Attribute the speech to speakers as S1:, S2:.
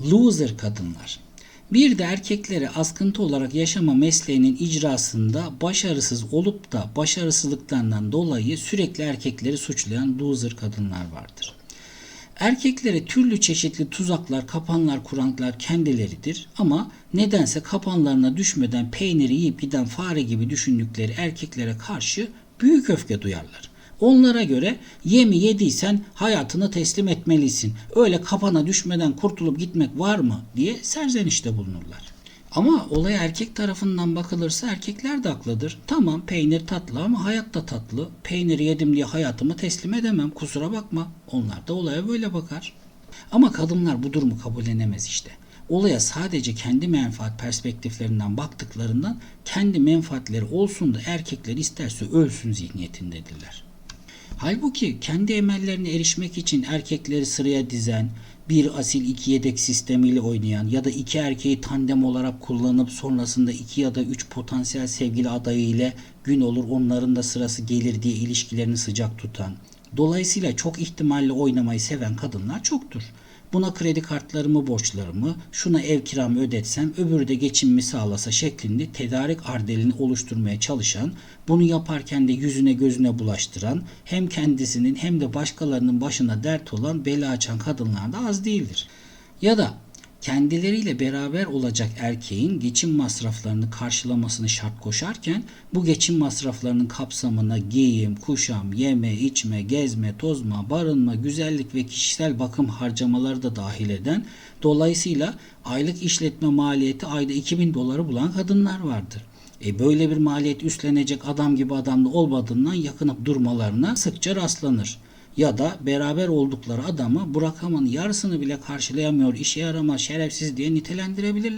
S1: Loser kadınlar. Bir de erkekleri askıntı olarak yaşama mesleğinin icrasında başarısız olup da başarısızlıklarından dolayı sürekli erkekleri suçlayan loser kadınlar vardır. Erkeklere türlü çeşitli tuzaklar, kapanlar kuranlar kendileridir ama nedense kapanlarına düşmeden peyniri yiyip giden fare gibi düşündükleri erkeklere karşı büyük öfke duyarlar. Onlara göre yemi yediysen hayatını teslim etmelisin. Öyle kapana düşmeden kurtulup gitmek var mı diye serzenişte bulunurlar. Ama olaya erkek tarafından bakılırsa erkekler de haklıdır. Tamam peynir tatlı ama hayat da tatlı. Peyniri yedim diye hayatımı teslim edemem kusura bakma. Onlar da olaya böyle bakar. Ama kadınlar bu durumu kabullenemez işte. Olaya sadece kendi menfaat perspektiflerinden baktıklarından kendi menfaatleri olsun da erkekler isterse ölsün zihniyetindedirler. Halbuki kendi emellerine erişmek için erkekleri sıraya dizen, bir asil iki yedek sistemiyle oynayan ya da iki erkeği tandem olarak kullanıp sonrasında iki ya da üç potansiyel sevgili adayı ile gün olur onların da sırası gelir diye ilişkilerini sıcak tutan, dolayısıyla çok ihtimalle oynamayı seven kadınlar çoktur. Buna kredi kartlarımı, borçlarımı, şuna ev kiramı ödetsem, öbürü de geçimimi sağlasa şeklinde tedarik ardelini oluşturmaya çalışan, bunu yaparken de yüzüne gözüne bulaştıran, hem kendisinin hem de başkalarının başına dert olan bela açan kadınlar da az değildir. Ya da kendileriyle beraber olacak erkeğin geçim masraflarını karşılamasını şart koşarken bu geçim masraflarının kapsamına giyim, kuşam, yeme, içme, gezme, tozma, barınma, güzellik ve kişisel bakım harcamaları da dahil eden dolayısıyla aylık işletme maliyeti ayda 2000 doları bulan kadınlar vardır. E böyle bir maliyet üstlenecek adam gibi adam da olmadığından yakınıp durmalarına sıkça rastlanır ya da beraber oldukları adamı bu rakamın yarısını bile karşılayamıyor, işe yaramaz, şerefsiz diye nitelendirebilirler.